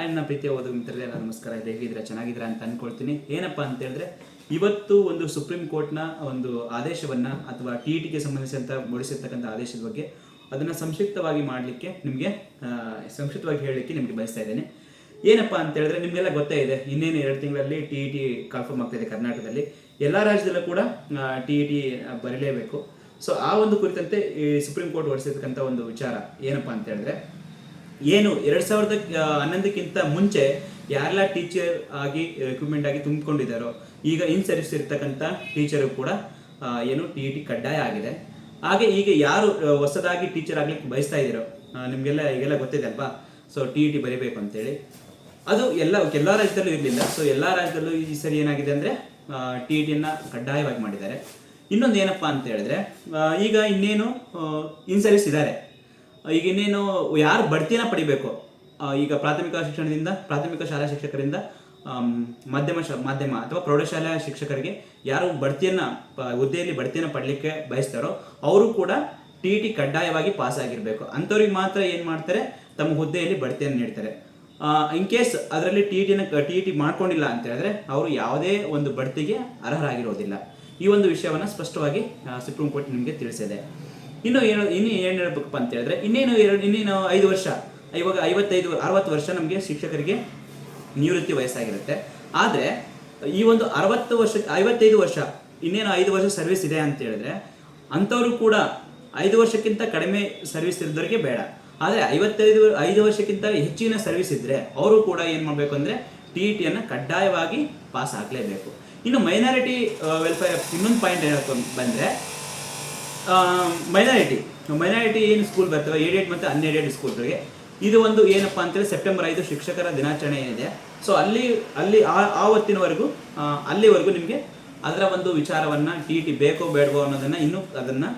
Hi, ನನ್ನ ಪ್ರೀತಿಯ ಓದು ಮಿತ್ರರೇ ನಮಸ್ಕಾರ. ಹೇಗಿದ್ದೀರಾ ಚೆನ್ನಾಗಿದ್ದೀರಾ ಅಂತ ಅನ್ಕೊಳ್ತೀನಿ. ಏನಪ್ಪಾ ಅಂತ ಹೇಳಿದ್ರೆ, ಇವತ್ತು ಒಂದು ಸುಪ್ರೀಂ ಕೋರ್ಟ್ನ ಒಂದು ಆದೇಶವನ್ನ ಅಥವಾ ಟಿ ಟಿಗೆ ಸಂಬಂಧಿಸಿದಂತ ಮೂಡಿಸಿರ್ತಕ್ಕಂಥ ಆದೇಶದ ಬಗ್ಗೆ ಅದನ್ನ ಸಂಕ್ಷಿಪ್ತವಾಗಿ ಮಾಡಲಿಕ್ಕೆ ನಿಮಗೆ ಸಂಕ್ಷಿಪ್ತವಾಗಿ ಹೇಳಲಿಕ್ಕೆ ನಿಮಗೆ ಬಯಸ್ತಾ ಇದ್ದೇನೆ. ಏನಪ್ಪಾ ಅಂತ ಹೇಳಿದ್ರೆ, ನಿಮಗೆಲ್ಲ ಗೊತ್ತೇ ಇದೆ, ಇನ್ನೇನು ಎರಡು ತಿಂಗಳಲ್ಲಿ ಟಿ ಇ ಟಿ ಕನ್ಫರ್ಮ್ ಆಗ್ತಾ ಇದೆ ಕರ್ನಾಟಕದಲ್ಲಿ. ಎಲ್ಲ ರಾಜ್ಯದಲ್ಲೂ ಕೂಡ ಟಿ ಇ ಟಿ ಬರೀಲೇಬೇಕು. ಸೊ ಆ ಒಂದು ಕುರಿತಂತೆ ಈ ಸುಪ್ರೀಂ ಕೋರ್ಟ್ ಹೊರಡಿಸಿರ್ತಕ್ಕಂಥ ಒಂದು ವಿಚಾರ ಏನಪ್ಪಾ ಅಂತ ಹೇಳಿದ್ರೆ ಏನು ಎರಡ್ ಸಾವಿರದ ಹನ್ನೊಂದಕ್ಕಿಂತ ಮುಂಚೆ ಯಾರೆಲ್ಲ ಟೀಚರ್ ಆಗಿ ರಿಕ್ರೂಟ್ಮೆಂಟ್ ಆಗಿ ತುಂಬಿಕೊಂಡಿದ್ದಾರೋ, ಈಗ ಇನ್ ಸರ್ವಿಸ್ ಇರ್ತಕ್ಕಂಥ ಟೀಚರು ಕೂಡ ಏನು ಟಿ ಇ ಟಿ ಕಡ್ಡಾಯ ಆಗಿದೆ. ಹಾಗೆ ಈಗ ಯಾರು ಹೊಸದಾಗಿ ಟೀಚರ್ ಆಗ್ಲಿಕ್ಕೆ ಬಯಸ್ತಾ ಇದ್ದೀರೋ ನಿಮಗೆಲ್ಲ ಈಗೆಲ್ಲ ಗೊತ್ತಿದೆ ಅಲ್ವಾ? ಸೊ ಟಿ ಇ ಟಿ ಬರೀಬೇಕು ಅಂತೇಳಿ. ಅದು ಎಲ್ಲ ಎಲ್ಲ ರಾಜ್ಯದಲ್ಲೂ ಇರಲಿಲ್ಲ. ಸೊ ಎಲ್ಲ ರಾಜ್ಯದಲ್ಲೂ ಈ ಸರಿ ಏನಾಗಿದೆ ಅಂದರೆ ಟಿ ಇ ಟಿಯನ್ನು ಕಡ್ಡಾಯವಾಗಿ ಮಾಡಿದ್ದಾರೆ. ಇನ್ನೊಂದು ಏನಪ್ಪಾ ಅಂತ ಹೇಳಿದ್ರೆ ಈಗ ಇನ್ನೇನು ಇನ್ ಸರ್ವಿಸ್ ಇದ್ದಾರೆ. ಈಗ ಇನ್ನೇನು ಯಾರು ಬಡ್ತಿನ ಪಡಿಬೇಕು? ಈಗ ಪ್ರಾಥಮಿಕ ಶಿಕ್ಷಣದಿಂದ, ಪ್ರಾಥಮಿಕ ಶಾಲಾ ಶಿಕ್ಷಕರಿಂದ ಮಾಧ್ಯಮ ಶ, ಮಾಧ್ಯಮ ಅಥವಾ ಪ್ರೌಢಶಾಲಾ ಶಿಕ್ಷಕರಿಗೆ ಯಾರು ಬಡ್ತಿಯನ್ನ ಹುದ್ದೆಯಲ್ಲಿ ಬಡ್ತಿಯನ್ನ ಪಡಲಿಕ್ಕೆ ಬಯಸ್ತಾರೋ ಅವರು ಕೂಡ ಟಿ ಟಿ ಕಡ್ಡಾಯವಾಗಿ ಪಾಸ್ ಆಗಿರಬೇಕು ಅಂಥವ್ರಿಗೆ ಮಾತ್ರ ಏನು ಮಾಡ್ತಾರೆ? ತಮ್ಮ ಹುದ್ದೆಯಲ್ಲಿ ಬಡ್ತಿಯನ್ನು ನೀಡ್ತಾರೆ. ಇನ್ ಕೇಸ್ ಅದರಲ್ಲಿ ಟಿ ಟಿನ ಟಿ ಟಿ ಮಾಡ್ಕೊಂಡಿಲ್ಲ ಅಂತ ಹೇಳಿದ್ರೆ ಅವರು ಯಾವುದೇ ಒಂದು ಬಡ್ತಿಗೆ ಅರ್ಹರಾಗಿರೋದಿಲ್ಲ. ಈ ಒಂದು ವಿಷಯವನ್ನು ಸ್ಪಷ್ಟವಾಗಿ ಸುಪ್ರೀಂ ಕೋರ್ಟ್ ನಿಮಗೆ ತಿಳಿಸಿದೆ. ಇನ್ನು ಏನು ಇನ್ನು ಏನು ಹೇಳ್ಬೇಕಪ್ಪ ಅಂತ ಹೇಳಿದ್ರೆ ಇನ್ನೇನು ಎರಡು, ಇನ್ನೇನು ಐದು ವರ್ಷ, ಇವಾಗ ಐವತ್ತೈದು, ಅರವತ್ತು ವರ್ಷ ನಮಗೆ ಶಿಕ್ಷಕರಿಗೆ ನಿವೃತ್ತಿ ವಯಸ್ಸಾಗಿರುತ್ತೆ. ಆದರೆ, ಈ ಒಂದು ಅರವತ್ತು ವರ್ಷ, ಐವತ್ತೈದು ವರ್ಷ, ಇನ್ನೇನು ಐದು ವರ್ಷ ಸರ್ವಿಸ್ ಇದೆ ಅಂತ ಹೇಳಿದ್ರೆ, ಅಂಥವರು ಕೂಡ ಐದು ವರ್ಷಕ್ಕಿಂತ ಕಡಿಮೆ ಸರ್ವಿಸ್ ಇರೋದವ್ರಿಗೆ ಬೇಡ. ಆದರೆ ಐವತ್ತೈದು, ಐದು ವರ್ಷಕ್ಕಿಂತ ಹೆಚ್ಚಿನ ಸರ್ವಿಸ್ ಇದ್ದರೆ ಅವರು ಕೂಡ ಏನು ಮಾಡಬೇಕು ಅಂದರೆ ಟಿ ಇ ಟಿಯನ್ನು ಕಡ್ಡಾಯವಾಗಿ ಪಾಸ್ ಆಗಲೇಬೇಕು. ಇನ್ನು ಮೈನಾರಿಟಿ ವೆಲ್ಫೇರ್ ಇನ್ನೊಂದು ಪಾಯಿಂಟ್ ಏನಪ್ಪ ಬಂದರೆ ಮೈನಾರಿಟಿ ಮೈನಾರಿಟಿ ಏನು ಸ್ಕೂಲ್ ಬರ್ತವೆ? ಏಡೆಡ್ ಮತ್ತು ಅನ್ಎಡೆಡ್ ಸ್ಕೂಲ್ಗಳಿಗೆ ಇದು ಒಂದು ಏನಪ್ಪ ಅಂತೇಳಿ ಸೆಪ್ಟೆಂಬರ್ ಐದು ಶಿಕ್ಷಕರ ದಿನಾಚರಣೆ ಏನಿದೆ. ಸೊ ಅಲ್ಲಿ ಅಲ್ಲಿ ಆ ಆವತ್ತಿನವರೆಗೂ ಆ, ಅಲ್ಲಿವರೆಗೂ ನಿಮಗೆ ಅದರ ಒಂದು ವಿಚಾರವನ್ನು ಟಿ ಟಿ ಬೇಕೋ ಬೇಡವೋ ಅನ್ನೋದನ್ನು ಇನ್ನೂ ಅದನ್ನು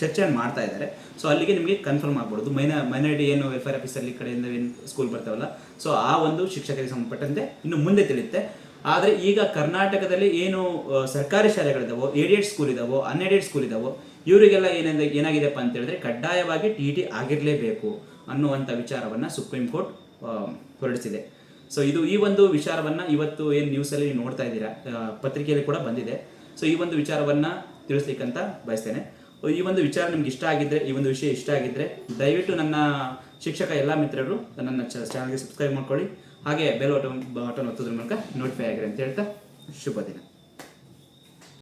ಚರ್ಚೆಯನ್ನು ಮಾಡ್ತಾ ಇದ್ದಾರೆ. ಸೊ ಅಲ್ಲಿಗೆ ನಿಮಗೆ ಕನ್ಫರ್ಮ್ ಆಗ್ಬೋದು. ಮೈನ ಮೈನಾರಿಟಿ ಏನು ವೆಲ್ಫೇರ್ ಆಫೀಸಲ್ಲಿ ಕಡೆಯಿಂದ ಏನು ಸ್ಕೂಲ್ ಬರ್ತಾವಲ್ಲ? ಸೊ ಆ ಒಂದು ಶಿಕ್ಷಕರಿಗೆ ಸಂಬಂಧಪಟ್ಟಂತೆ ಇನ್ನು ಮುಂದೆ ತಿಳಿಯುತ್ತೆ. ಆದರೆ ಈಗ ಕರ್ನಾಟಕದಲ್ಲಿ ಏನು ಸರ್ಕಾರಿ ಶಾಲೆಗಳಿದಾವೋ ಏಡಿಯೇಟ್ ಸ್ಕೂಲ್ ಇದಾವೋ ಅನ್ಎಡೆಡ್ ಸ್ಕೂಲ್ ಇದಾವೋ, ಇವರಿಗೆಲ್ಲ ಏನಿದೆ ಏನಾಗಿದೆಪ್ಪ ಅಂತ ಹೇಳಿದ್ರೆ ಕಡ್ಡಾಯವಾಗಿ ಟಿ ಟಿ ಆಗಿರಲೇಬೇಕು ಅನ್ನುವಂಥ ವಿಚಾರವನ್ನು ಸುಪ್ರೀಂ ಕೋರ್ಟ್ ಹೊರಡಿಸಿದೆ. ಸೊ ಇದು ಈ ಒಂದು ವಿಚಾರವನ್ನು ಇವತ್ತು ಏನು ನ್ಯೂಸಲ್ಲಿ ನೋಡ್ತಾ ಇದ್ದೀರಾ ಪತ್ರಿಕೆಯಲ್ಲಿ ಕೂಡ ಬಂದಿದೆ. ಸೊ ಈ ಒಂದು ವಿಚಾರವನ್ನು ತಿಳಿಸ್ಲಿಕ್ಕಂತ ಬಯಸ್ತೇನೆ. ಈ ಒಂದು ವಿಚಾರ ನಿಮ್ಗೆ ಇಷ್ಟ ಆಗಿದ್ರೆ, ಈ ಒಂದು ವಿಷಯ ಇಷ್ಟ ಆಗಿದ್ರೆ ದಯವಿಟ್ಟು ನನ್ನ ಶಿಕ್ಷಕ ಎಲ್ಲ ಮಿತ್ರರು ನನ್ನ ಚಾನಲ್ಗೆ ಸಬ್ಸ್ಕ್ರೈಬ್ ಮಾಡ್ಕೊಳ್ಳಿ. ಹಾಗೆ ಬೆಲ್ ಬಟನ್ ಒತ್ತೋದ್ರ ಮೂಲಕ ನೋಟಿಫೈ ಆಗಿರಿ ಅಂತ ಹೇಳ್ತಾ ಶುಭ ದಿನ.